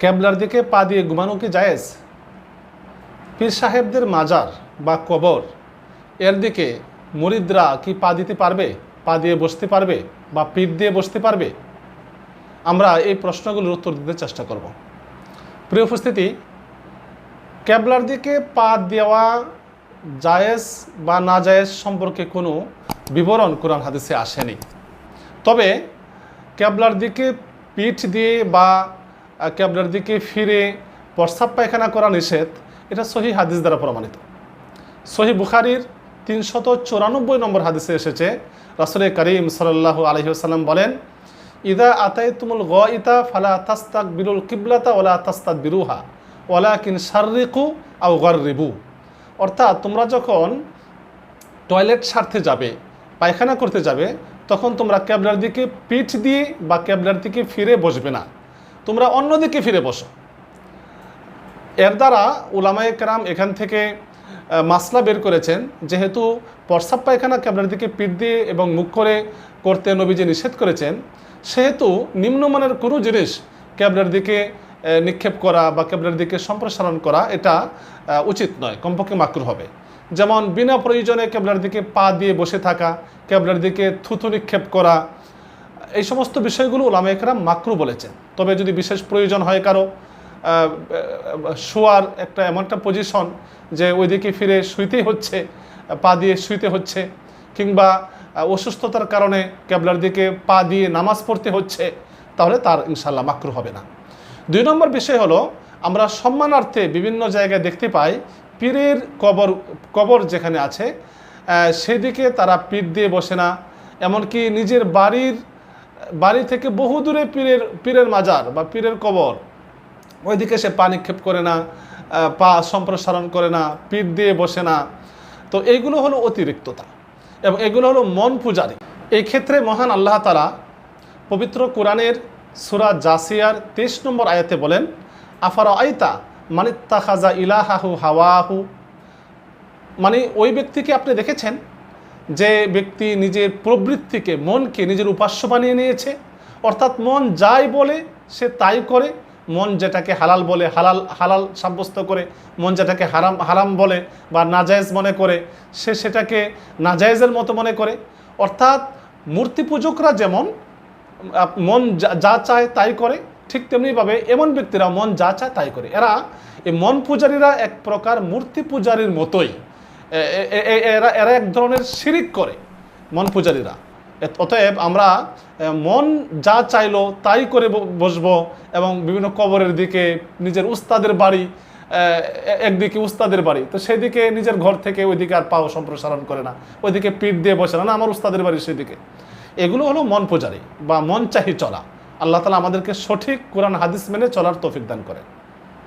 ক্যাবলার দিকে পা দিয়ে ঘুমানো কি জায়েজ? পীর সাহেবদের মাজার বা কবর, এর দিকে মুরিদরা কি পা দিতে পারবে, পা দিয়ে বসতে পারবে বা পিঠ দিয়ে বসতে পারবে? আমরা এই প্রশ্নগুলোর উত্তর দিতে চেষ্টা করব। প্রিয় উপস্থিতি ক্যাবলার দিকে পা দেওয়া জায়েজ বা না জায়েজ সম্পর্কে কোনো বিবরণ কোরআন হাদিসে আসেনি। তবে ক্যাবলার দিকে পিঠ দিয়ে বা ক্যাবলার দিকে ফিরে প্রস্রাব পায়খানা করা নিষেধ, এটা সহি হাদিস দ্বারা প্রমাণিত। সহি বুখারির তিনশত চুরানব্বই নম্বর হাদিসে এসেছে, রাসুল করিম সাল্লাহ আলহিহাল্লাম বলেন, ইদা আতাই তুমুল গ ইতা ফালা তাস্তাক বিরুল কিবলাতা ওলা তাস্তাক বিরুহা ওলা কিন শারিকু আউ গরিবু অর্থাৎ তোমরা যখন টয়লেট সারতে যাবে, পায়খানা করতে যাবে, তখন তোমরা ক্যাবলার দিকে পিঠ দিয়ে বা ক্যাবলার দিকে ফিরে বসবে না। তোমরা অন্যদিকে ফিরে বসো। এর দ্বারা উলামায়ে কেরাম এখান থেকে মাসলা বের করেছেন, যেহেতু প্রস্রাব পায়খানা ক্যাবলার দিকে পিঠ দিয়ে এবং মুখ করে করতে নবীজি নিষেধ করেছেন, সেহেতু নিম্নমানের কোনো জিনিস ক্যাবলার দিকে নিক্ষেপ করা বা ক্যাবলার দিকে সম্প্রসারণ করা, এটা উচিত নয়, কমপক্ষে মাকরু হবে। যেমন বিনা প্রয়োজনে ক্যাবলার দিকে পা দিয়ে বসে থাকা, ক্যাবলার দিকে থুথু নিক্ষেপ করা, এই সমস্ত বিষয়গুলো ওলামা মাকরু বলেছেন। তবে যদি বিশেষ প্রয়োজন হয় কারও শোয়ার একটা এমন একটা পজিশন যে ওইদিকে ফিরে শুইতেই হচ্ছে, পা দিয়ে শুইতে হচ্ছে, কিংবা অসুস্থতার কারণে ক্যাবলার দিকে পা দিয়ে নামাজ পড়তে হচ্ছে, তাহলে তার ইনশাল্লাহ মাকরু হবে না। দুই নম্বর বিষয় হলো, আমরা সম্মানার্থে বিভিন্ন জায়গায় দেখতে পাই, পীরের কবর কবর যেখানে আছে সেদিকে তারা পিঠ দিয়ে বসে না, এমনকি নিজের বাড়ির বাড়ি থেকে বহু দূরে পীরের পীরের মাজার বা পীরের কবর। ওইদিকে সে পা নিক্ষেপ করে না পা সম্প্রসারণ করে না, পিঠ দিয়ে বসে না। তো এইগুলো হলো অতিরিক্ততা এবং এগুলো হলো মন পূজারি। এই ক্ষেত্রে মহান আল্লাহ তালা পবিত্র কোরআনের সুরা জাসিয়ার তেইশ নম্বর আয়াতে বলেন আফারা আইতা মানিত্তা খাজা ইলাহাহু হাওয়াহু? মানে ওই ব্যক্তিকে আপনি দেখেছেন? যে ব্যক্তি নিজের প্রবৃত্তিকে, মনকে নিজের উপাস্য বানিয়ে নিয়েছে, অর্থাৎ মন যাই বলে সে তাই করে, মন যেটাকে হালাল বলে হালাল হালাল সাব্যস্ত করে, মন যেটাকে হারাম হারাম বলে বা নাজায়েজ মনে করে, সে সেটাকে নাজায়েজের মতো মনে করে। অর্থাৎ মূর্তি পূজকরা যেমন মন যা- চায় তাই করে, ঠিক তেমনিভাবে এমন ব্যক্তিরা মন যা চায় তাই করে। এরা এই মন পূজারীরা এক প্রকার মূর্তি পূজারীর মতোই। এরা এরা এক ধরনের শিরিক করে, মন পূজারীরা। অতএব আমরা মন যা চাইলো তাই করে বসবো এবং বিভিন্ন কবরের দিকে নিজের উস্তাদের বাড়ি একদিকে উস্তাদের বাড়ি, তো সেদিকে নিজের ঘর থেকে ওইদিকে আর পাও সম্প্রসারণ করে না। ওইদিকে পিঠ দিয়ে বসে না না, আমার উস্তাদের বাড়ি সেদিকে। এগুলো হলো মন পূজারি বা মন চাহি চলা। আল্লাহ তালা আমাদেরকে সঠিক কোরআন, হাদিস মেনে চলার তৌফিক দান করেন।